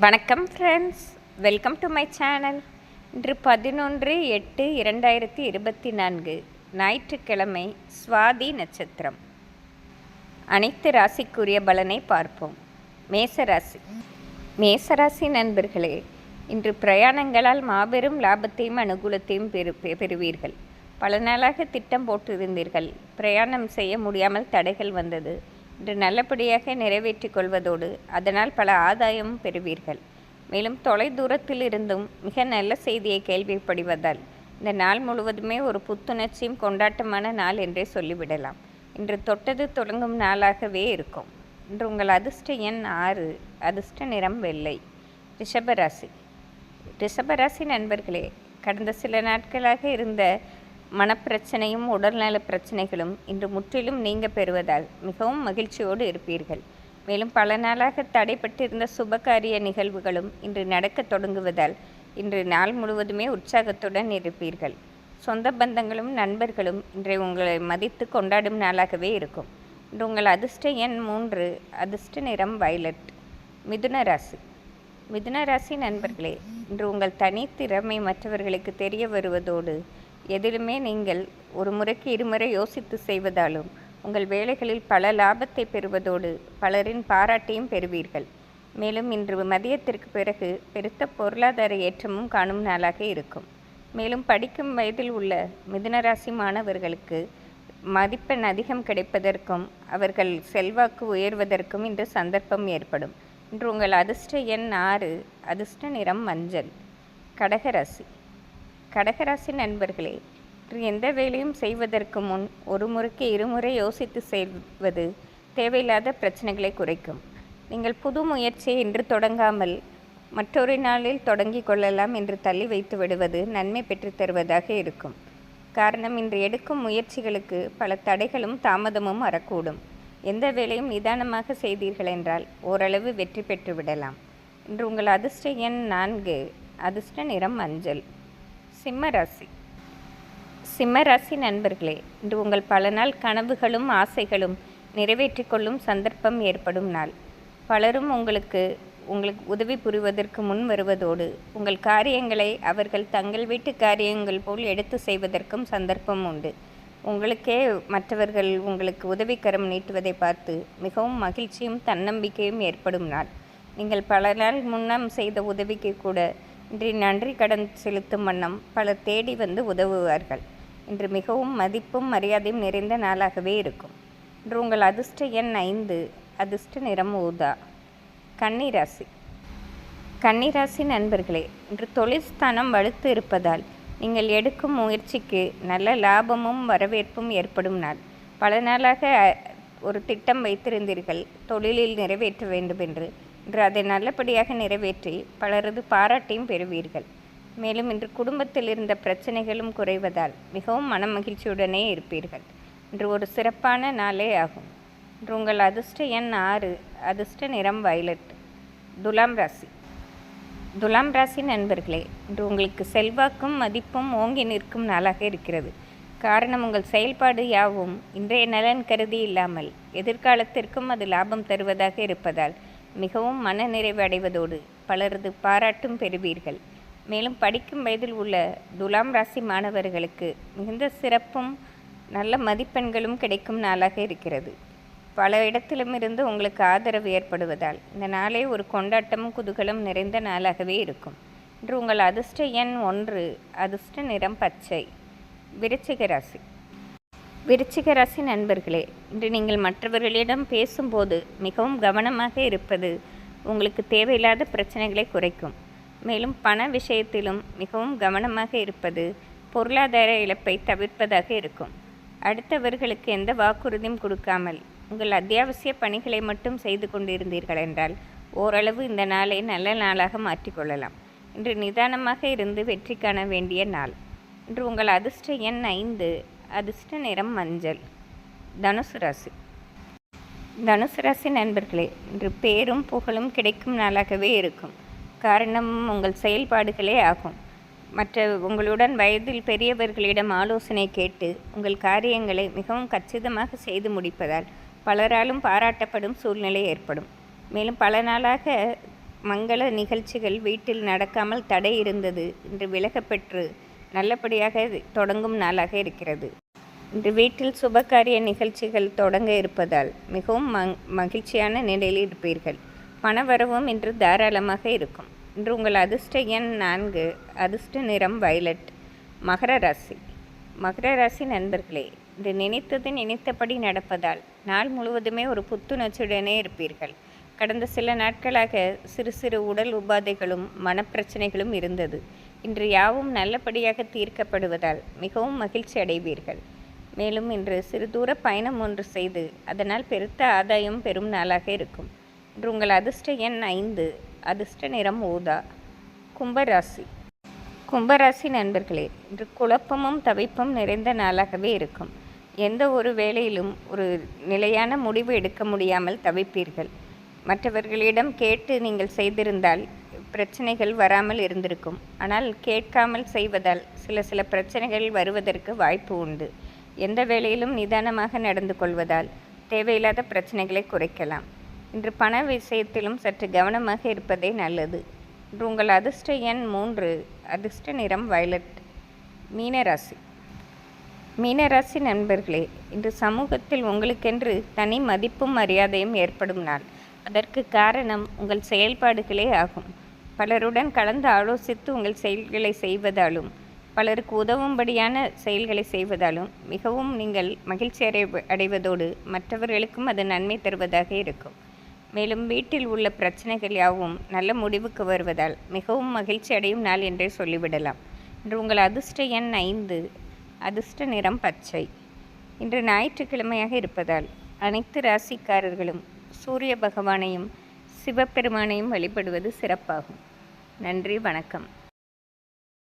வணக்கம் friends welcome to my channel இன்று பதினொன்று எட்டு இரண்டாயிரத்தி இருபத்தி நான்கு ஞாயிற்றுக்கிழமை சுவாதி நட்சத்திரம். அனைத்து ராசிக்குரிய பலனை பார்ப்போம். மேசராசி மேசராசி நண்பர்களே இன்று பிரயாணங்களால் மாபெரும் லாபத்தையும் அனுகூலத்தையும் பெறு பெறுவீர்கள். பல நாளாக திட்டம் போட்டிருந்தீர்கள். பிரயாணம் செய்ய முடியாமல் தடைகள் வந்தது. நல்லபடியாக நிறைவேற்றிக் கொள்வதோடு அதனால் பல ஆதாயமும் பெறுவீர்கள். மேலும் தொலை தூரத்தில் இருந்தும் மிக நல்ல செய்தியை கேள்விப்படுவதால் இந்த நாள் முழுவதுமே ஒரு புத்துணர்ச்சியும் கொண்டாட்டமான நாள் என்றே சொல்லிவிடலாம். இன்று தொட்டது தொடங்கும் நாளாகவே இருக்கும். இன்று உங்கள் அதிர்ஷ்ட எண் ஆறு அதிர்ஷ்ட நிறம் வெள்ளை. ரிஷபராசி. ரிஷபராசி நண்பர்களே கடந்த சில நாட்களாக இருந்த மனப்பிரச்சனையும் உடல்நல பிரச்சனைகளும் இன்று முற்றிலும் நீங்க பெறுவதால் மிகவும் மகிழ்ச்சியோடு இருப்பீர்கள். மேலும் பல நாளாக தடைப்பட்டிருந்த சுபகாரிய நிகழ்வுகளும் இன்று நடக்கத் தொடங்குவதால் இன்று நாள் முழுவதுமே உற்சாகத்துடன் இருப்பீர்கள். சொந்த பந்தங்களும் நண்பர்களும் இன்றை உங்களை மதித்து கொண்டாடும் நாளாகவே இருக்கும். இன்று உங்கள் அதிர்ஷ்ட எண் மூன்று அதிர்ஷ்ட நிறம் வயலட் மிதுன ராசி. மிதுன ராசி நண்பர்களே இன்று உங்கள் தனித்திறமை மற்றவர்களுக்கு தெரிய வருவதோடு எதிலுமே நீங்கள் ஒரு முறைக்கு இருமுறை யோசித்து செய்வதாலும் உங்கள் வேலைகளில் பல லாபத்தை பெறுவதோடு பலரின் பாராட்டையும் பெறுவீர்கள். மேலும் இன்று மதியத்திற்கு பிறகு பெருத்த பொருளாதார ஏற்றமும் காணும் நாளாக இருக்கும். மேலும் படிக்கும் வயதில் உள்ள மிதுனராசி மாணவர்களுக்கு மதிப்பெண் அதிகம் கிடைப்பதற்கும் அவர்கள் செல்வாக்கு உயர்வதற்கும் இன்று சந்தர்ப்பம் ஏற்படும். இன்று உங்கள் அதிர்ஷ்ட எண் ஆறு அதிர்ஷ்ட நிறம் மஞ்சள். கடகராசி கடகராசி நண்பர்களே இன்று எந்த வேலையும் செய்வதற்கு முன் ஒரு முறைக்கு இருமுறை யோசித்து செய்வது தேவையில்லாத பிரச்சனைகளை குறைக்கும். நீங்கள் புது முயற்சியை இன்று தொடங்காமல் மற்றொரு நாளில் தொடங்கிக் கொள்ளலாம் என்று தள்ளி வைத்து விடுவது நன்மை பெற்றுத் தருவதாக இருக்கும். காரணம் இன்று எடுக்கும் முயற்சிகளுக்கு பல தடைகளும் தாமதமும் வரக்கூடும். எந்த வேலையும் நிதானமாக செய்தீர்கள் என்றால் ஓரளவு வெற்றி பெற்று விடலாம். இன்று உங்கள் அதிர்ஷ்ட எண் நான்கு அதிர்ஷ்ட நிறம் மஞ்சள். சிம்ம சிம்மராசி சிம்ம நண்பர்களே இன்று உங்கள் பல நாள் கனவுகளும் ஆசைகளும் நிறைவேற்றிக் கொள்ளும் சந்தர்ப்பம் ஏற்படும் நாள். பலரும் உங்களுக்கு உங்களுக்கு உதவி புரிவதற்கு முன் வருவதோடு உங்கள் காரியங்களை அவர்கள் தங்கள் வீட்டு காரியங்கள் போல் எடுத்து செய்வதற்கும் சந்தர்ப்பம் உண்டு. உங்களுக்கே மற்றவர்கள் உங்களுக்கு உதவிக்கரம் நீட்டுவதை பார்த்து மிகவும் மகிழ்ச்சியும் தன்னம்பிக்கையும் ஏற்படும் நாள். நீங்கள் பல நாள் முன்னம் செய்த உதவிக்கு கூட இன்று நன்றி கடன் செலுத்தும் வண்ணம் பலர் தேடி வந்து உதவுவார்கள். இன்று மிகவும் மதிப்பும் மரியாதையும் நிறைந்த நாளாகவே இருக்கும். இன்று உங்கள் அதிர்ஷ்ட எண் ஐந்து அதிர்ஷ்ட நிறம் ஊதா. கன்னிராசி. கன்னிராசி நண்பர்களே இன்று தொழிற்ஸ்தானம் வலுத்து இருப்பதால் நீங்கள் எடுக்கும் முயற்சிக்கு நல்ல லாபமும் வரவேற்பும் ஏற்படும் நாள். பல நாளாக ஒரு திட்டம் வைத்திருந்தீர்கள். தொழிலில் நிறைவேற்ற வேண்டும் என்று இன்று அதை நல்லபடியாக நிறைவேற்றி பலரது பாராட்டையும் பெறுவீர்கள். மேலும் இன்று குடும்பத்தில் இருந்த பிரச்சனைகளும் குறைவதால் மிகவும் மனமகிழ்ச்சியுடனே இருப்பீர்கள். இன்று ஒரு சிறப்பான நாளே ஆகும். இன்று உங்கள் அதிர்ஷ்ட எண் ஆறு அதிர்ஷ்ட நிறம் வயலட் துலாம் ராசி. துலாம் ராசி நண்பர்களே இன்று உங்களுக்கு செல்வாக்கும் மதிப்பும் ஓங்கி நிற்கும் நாளாக இருக்கிறது. காரணம் உங்கள் செயல்பாடு யாவும் இன்றைய நலன் கருதி இல்லாமல் எதிர்காலத்திற்கும் அது லாபம் தருவதாக இருப்பதால் மிகவும் மனநிறைவு அடைவதோடு பலரது பாராட்டும் பெறுவீர்கள். மேலும் படிக்கும் வயதில் உள்ள துலாம் ராசி மாணவர்களுக்கு மிகுந்த சிறப்பும் நல்ல மதிப்பெண்களும் கிடைக்கும் நாளாக இருக்கிறது. பல இடத்திலுமிருந்து உங்களுக்கு ஆதரவு ஏற்படுவதால் இந்த நாளே ஒரு கொண்டாட்டமும் குதூகலம் நிறைந்த நாளாகவே இருக்கும். இன்று உங்கள் அதிர்ஷ்ட எண் ஒன்று அதிர்ஷ்ட நிறம் பச்சை. விருச்சிக ராசி. விருச்சிக ராசி நண்பர்களே இன்று நீங்கள் மற்றவர்களிடம் பேசும்போது மிகவும் கவனமாக இருப்பது உங்களுக்கு தேவையில்லாத பிரச்சனைகளை குறைக்கும். மேலும் பண விஷயத்திலும் மிகவும் கவனமாக இருப்பது பொருளாதார இழப்பை தவிர்ப்பதாக இருக்கும். அடுத்தவர்களுக்கு எந்த வாக்குறுதியும் கொடுக்காமல் உங்கள் அத்தியாவசிய பணிகளை மட்டும் செய்து கொண்டிருந்தீர்கள் என்றால் ஓரளவு இந்த நாளை நல்ல நாளாக மாற்றிக்கொள்ளலாம். இன்று நிதானமாக இருந்து வெற்றி காண வேண்டிய நாள். இன்று உங்கள் அதிர்ஷ்ட எண் ஐந்து அதிர்ஷ்ட நிறம் மஞ்சள். தனுசு ராசி. தனுசு ராசி நண்பர்களே இன்று பேரும் புகழும் கிடைக்கும் நாளாகவே இருக்கும். காரணம் உங்கள் செயல்பாடுகளே ஆகும். மற்ற உங்களுடன் வயதில் பெரியவர்களிடம் ஆலோசனை கேட்டு உங்கள் காரியங்களை மிகவும் கச்சிதமாக செய்து முடிப்பதால் பலராலும் பாராட்டப்படும் சூழ்நிலை ஏற்படும். மேலும் பல நாளாக மங்கள நிகழ்ச்சிகள் வீட்டில் நடக்காமல் தடை இருந்தது இன்று விலகப்பெற்று நல்லபடியாக தொடங்கும் நாளாக இருக்கிறது. இன்று வீட்டில் சுபகாரிய நிகழ்ச்சிகள் தொடங்க இருப்பதால் மிகவும் மங் மகிழ்ச்சியான நிலையில் இருப்பீர்கள். பணவரவும் இன்று தாராளமாக இருக்கும். இன்று உங்கள் அதிர்ஷ்ட எண் நான்கு அதிர்ஷ்ட நிறம் வயலட் மகர ராசி. மகர ராசி நண்பர்களே இன்று நினைத்தது நினைத்தபடி நடப்பதால் நாள் முழுவதுமே ஒரு புத்துணர்ச்சியுடனே இருப்பீர்கள். கடந்த சில நாட்களாக சிறு சிறு உடல் உபாதைகளும் மனப்பிரச்சனைகளும் இருந்தது. இன்று யாவும் நல்லபடியாக தீர்க்கப்படுவதால் மிகவும் மகிழ்ச்சி அடைவீர்கள். மேலும் இன்று சிறு தூர பயணம் ஒன்று செய்து அதனால் பெருத்த ஆதாயம் பெறும் நாளாக இருக்கும். இன்று உங்கள் அதிர்ஷ்ட எண் ஐந்து அதிர்ஷ்ட நிறம் ஊதா கும்பராசி. கும்பராசி நண்பர்களே இன்று குழப்பமும் தவிப்பும் நிறைந்த நாளாகவே இருக்கும். எந்த ஒரு வேலையிலும் ஒரு நிலையான முடிவு எடுக்க முடியாமல் தவிப்பீர்கள். மற்றவர்களிடம் கேட்டு நீங்கள் செய்திருந்தால் பிரச்சனைகள் வராமல் இருந்திருக்கும். ஆனால் கேட்காமல் செய்வதால் சில சில பிரச்சனைகள் வருவதற்கு வாய்ப்பு உண்டு. எந்த வேலையிலும் நிதானமாக நடந்து கொள்வதால் தேவையில்லாத பிரச்சனைகளை குறைக்கலாம். இன்று பண விஷயத்திலும் சற்று கவனமாக இருப்பதே நல்லது. இன்று உங்கள் அதிர்ஷ்ட எண் மூன்று அதிர்ஷ்ட நிறம் வயலட் மீனராசி. மீனராசி நண்பர்களே இன்று சமூகத்தில் உங்களுக்கென்று தனி மதிப்பும் மரியாதையும் ஏற்படும் நாள். அதற்கு காரணம் உங்கள் செயல்பாடுகளே ஆகும். பலருடன் கலந்து ஆலோசித்து உங்கள் செயல்களை செய்வதாலும் பலருக்கு உதவும்படியான செயல்களை செய்வதாலும் மிகவும் நீங்கள் மகிழ்ச்சி அடை அடைவதோடு மற்றவர்களுக்கும் அது நன்மை தருவதாக இருக்கும். மேலும் வீட்டில் உள்ள பிரச்சனைகள் யாவும் நல்ல முடிவுக்கு வருவதால் மிகவும் மகிழ்ச்சி அடையும் நாள் என்றே சொல்லிவிடலாம். இன்று உங்கள் அதிர்ஷ்ட எண் ஐந்து அதிர்ஷ்ட நிறம் பச்சை. இன்று ஞாயிற்றுக்கிழமையாக இருப்பதால் அனைத்து ராசிக்காரர்களும் சூரிய பகவானையும் சிவபெருமானையும் வழிபடுவது சிறப்பாகும். நன்றி வணக்கம்.